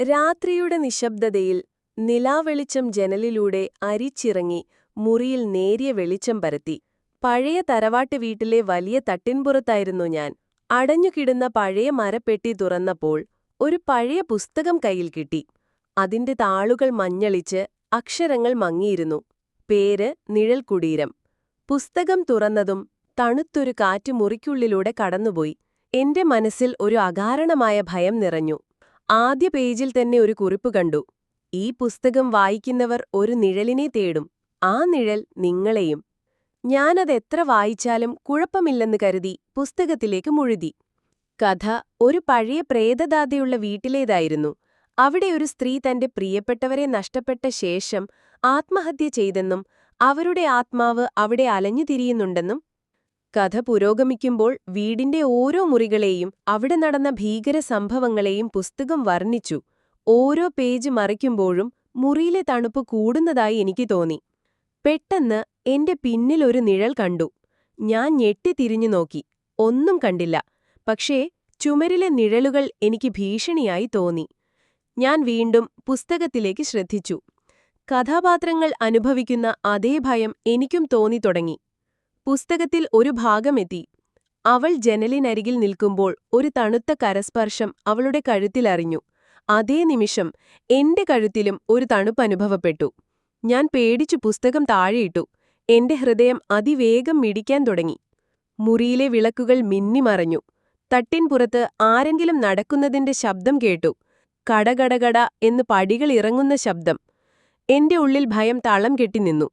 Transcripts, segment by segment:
രാത്രിയുടെ നിശബ്ദതയിൽ നിലാവെളിച്ചം ജനലിലൂടെ അരിച്ചിറങ്ങി മുറിയിൽ നേരിയ വെളിച്ചം പരത്തി. പഴയ തറവാട്ട് വീട്ടിലെ വലിയ തട്ടിൻപുറത്തായിരുന്നു ഞാൻ. അടഞ്ഞുകിടുന്ന പഴയ മരപ്പെട്ടി തുറന്നപ്പോൾ ഒരു പഴയ പുസ്തകം കയ്യിൽ കിട്ടി. അതിന്റെ താളുകൾ മഞ്ഞളിച്ച് അക്ഷരങ്ങൾ മങ്ങിയിരുന്നു. പേര് നിഴൽക്കുടീരം പുസ്തകം തുറന്നതും തണുത്തൊരു കാറ്റ് മുറിക്കുള്ളിലൂടെ കടന്നുപോയി. എന്റെ മനസ്സിൽ ഒരു അകാരണമായ ഭയം നിറഞ്ഞു. ആദ്യ പേജിൽ തന്നെ ഒരു കുറിപ്പ് കണ്ടു. ഈ പുസ്തകം വായിക്കുന്നവർ ഒരു നിഴലിനെ തേടും. ആ നിഴൽ നിങ്ങളെയും. ഞാനത് എത്ര വായിച്ചാലും കുഴപ്പമില്ലെന്ന് കരുതി പുസ്തകത്തിലേക്ക് മുഴുതി. കഥ ഒരു പഴയ പ്രേതദാതയുള്ള വീട്ടിലേതായിരുന്നു. അവിടെ ഒരു സ്ത്രീ തന്റെ പ്രിയപ്പെട്ടവരെ നഷ്ടപ്പെട്ട ശേഷം ആത്മഹത്യ ചെയ്തെന്നും അവരുടെ ആത്മാവ് അവിടെ അലഞ്ഞുതിരിയുന്നുണ്ടെന്നും കഥ പുരോഗമിക്കുമ്പോൾ വീടിന്റെ ഓരോ മുറികളെയും അവിടെ നടന്ന ഭീകര സംഭവങ്ങളെയും പുസ്തകം വർണിച്ചു. ഓരോ പേജ് മറിക്കുമ്പോഴും മുറിയിലെ തണുപ്പ് കൂടുന്നതായി എനിക്ക് തോന്നി. പെട്ടെന്ന് എന്റെ പിന്നിൽ ഒരു നിഴൽ കണ്ടു. ഞാൻ ഞെട്ടിത്തിരിഞ്ഞു നോക്കി. ഒന്നും കണ്ടില്ല. പക്ഷേ ചുമരിലെ നിഴലുകൾ എനിക്ക് ഭീഷണിയായി തോന്നി. ഞാൻ വീണ്ടും പുസ്തകത്തിലേക്ക് ശ്രദ്ധിച്ചു. കഥാപാത്രങ്ങൾ അനുഭവിക്കുന്ന അതേ ഭയം എനിക്കും തോന്നിത്തുടങ്ങി പുസ്തകത്തിൽ ഒരു ഭാഗമെത്തി. അവൾ ജനലിനരികിൽ നിൽക്കുമ്പോൾ ഒരു തണുത്ത കരസ്പർശം അവളുടെ കഴുത്തിലറിഞ്ഞു അതേ നിമിഷം എന്റെ കഴുത്തിലും ഒരു തണുപ്പനുഭവപ്പെട്ടു ഞാൻ പേടിച്ചു പുസ്തകം താഴെയിട്ടു. എന്റെ ഹൃദയം അതിവേഗം മിടിക്കാൻ തുടങ്ങി. മുറിയിലെ വിളക്കുകൾ മിന്നിമറഞ്ഞു. തട്ടിൻപുറത്ത് ആരെങ്കിലും നടക്കുന്നതിന്റെ ശബ്ദം കേട്ടു. കടകടകട എന്ന് പടികൾ ഇറങ്ങുന്ന ശബ്ദം. എന്റെ ഉള്ളിൽ ഭയം തളം കെട്ടിനിന്നു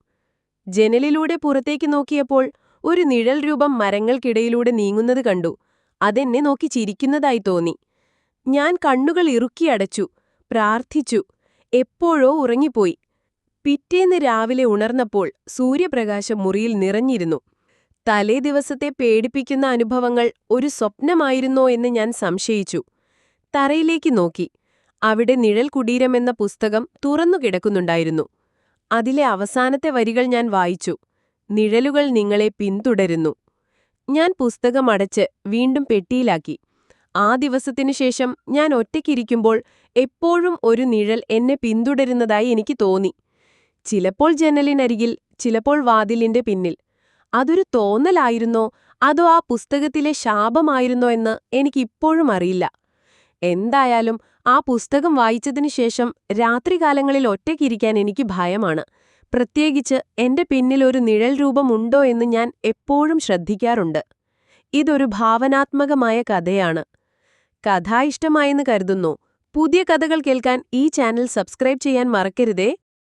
ജനലിലൂടെ പുറത്തേക്ക് നോക്കിയപ്പോൾ ഒരു നിഴൽ രൂപം മരങ്ങൾക്കിടയിലൂടെ നീങ്ങുന്നത് കണ്ടു. അതെന്നെ നോക്കി ചിരിക്കുന്നതായി തോന്നി. ഞാൻ കണ്ണുകൾ ഇറുക്കിയടച്ചു പ്രാർത്ഥിച്ചു. എപ്പോഴോ ഉറങ്ങിപ്പോയി. പിറ്റേന്ന് രാവിലെ ഉണർന്നപ്പോൾ സൂര്യപ്രകാശം മുറിയിൽ നിറഞ്ഞിരുന്നു. തലേ ദിവസത്തെ പേടിപ്പിക്കുന്ന അനുഭവങ്ങൾ ഒരു സ്വപ്നമായിരുന്നോ എന്ന് ഞാൻ സംശയിച്ചു. തറയിലേക്ക് നോക്കി. അവിടെ നിഴൽ കുടീരമെന്ന പുസ്തകം തുറന്നു കിടക്കുന്നുണ്ടായിരുന്നു. അതിലെ അവസാനത്തെ വരികൾ ഞാൻ വായിച്ചു. നിഴലുകൾ നിങ്ങളെ പിന്തുടരുന്നു. ഞാൻ പുസ്തകം അടച്ച് വീണ്ടും പെട്ടിയിലാക്കി. ആ ദിവസത്തിനു ശേഷം ഞാൻ ഒറ്റയ്ക്കിരിക്കുമ്പോൾ എപ്പോഴും ഒരു നിഴൽ എന്നെ പിന്തുടരുന്നതായി എനിക്ക് തോന്നി. ചിലപ്പോൾ ജനലിനരികിൽ ചിലപ്പോൾ വാതിലിന്റെ പിന്നിൽ. അതൊരു തോന്നലായിരുന്നോ? അതോ ആ പുസ്തകത്തിലെ ശാപമായിരുന്നോ എന്ന് എനിക്കിപ്പോഴും അറിയില്ല. എന്തായാലും ആ പുസ്തകം വായിച്ചതിനു ശേഷം രാത്രികാലങ്ങളിൽ ഒറ്റയ്ക്കിരിക്കാൻ എനിക്ക് ഭയമാണ്. പ്രത്യേകിച്ച് എന്റെ പിന്നിൽ ഒരു നിഴൽ രൂപമുണ്ടോ എന്ന് ഞാൻ എപ്പോഴും ശ്രദ്ധിക്കാറുണ്ട്. ഇതൊരു ഭാവനാത്മകമായ കഥയാണ്. കഥ ഇഷ്ടമായെന്ന് കരുതുന്നു. പുതിയ കഥകൾ കേൾക്കാൻ ഈ ചാനൽ സബ്സ്ക്രൈബ് ചെയ്യാൻ മറക്കരുതേ.